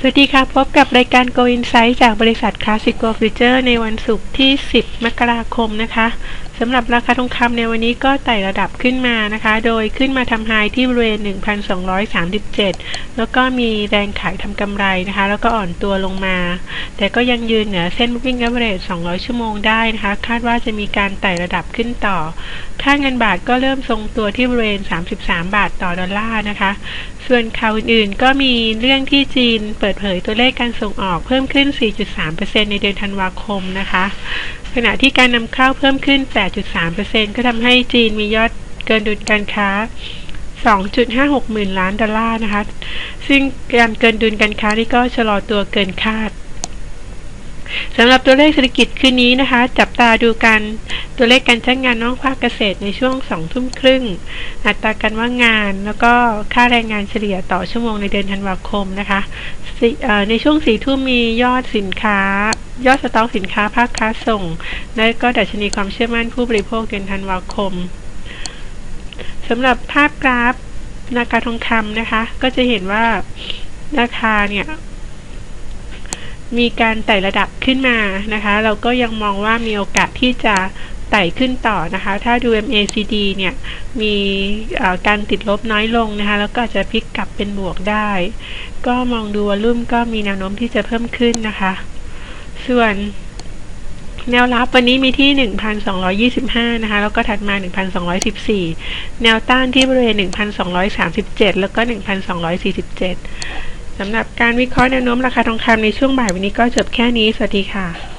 สวัสดีค่ะพบกับรายการ Go Insight จากบริษัท Classic Go Future ในวันศุกร์ที่ 10 มกราคมนะคะ สำหรับราคาทองคำในวันนี้ก็ไต่ระดับขึ้นมานะคะ โดยขึ้นมาทำไฮที่บริเวณ 1,237 แล้วก็มีแรงขายทำกำไรนะคะ แล้วก็อ่อนตัวลงมา แต่ก็ยังยืนเหนือเส้น Moving Average 200 ชั่วโมงได้นะคะ คาดว่าจะมีการไต่ระดับขึ้นต่อ ค่าเงินบาทก็เริ่มทรงตัวที่บริเวณ 33 บาทต่อดอลลาร์นะคะ ส่วนข่าวอื่นๆ ก็มีเรื่องที่จีนเปิดเผยตัวเลขการส่งออกเพิ่มขึ้น 4.3%ในเดือนธันวาคมนะคะ ขณะที่การนำเข้าเพิ่มขึ้น 8.3%ก็ทำให้จีนมียอดเกินดุลการค้า 2.56 หมื่นล้านดอลลาร์นะคะ ซึ่งการเกินดุลการค้านี่ก็ชะลอตัวเกินคาดสำหรับตัวเลขเศรษฐกิจคืนนี้นะคะ จับตาดูกันตัวเลขการจ้างงานนอกภาคเกษตรในช่วงสองทุ่มครึ่ง อัตราการว่างงาน แล้วก็ค่าแรงงานเฉลี่ยต่อชั่วโมงในเดือนธันวาคมนะคะ ในช่วงสี่ทุ่มมียอดสินค้า ยอดสต็อกสินค้าภาคค้าส่ง และก็ดัชนีความเชื่อมั่นผู้บริโภคเดือนธันวาคมสำหรับภาพกราฟราคาทองคำนะคะ ก็จะเห็นว่าราคาเนี่ย มีการไต่ระดับขึ้นมานะคะ เราก็ยังมองว่ามีโอกาสที่จะไต่ขึ้นต่อนะคะ ถ้าดู MACD เนี่ย มีการติดลบน้อยลงนะคะ แล้วก็จะพลิกกลับเป็นบวกได้ ก็มองดูวอลุ่มก็มีแนวโน้มที่จะเพิ่มขึ้นนะคะ ส่วนแนวรับวันนี้มีที่ 1,225 นะคะ แล้วก็ถัดมา 1,214 แนวต้านที่บริเวณ 1,237 แล้วก็ 1,247 สำหรับการวิเคราะห์แนวโน้มราคาทองคำในช่วงบ่ายวันนี้ก็จบแค่นี้ สวัสดีค่ะ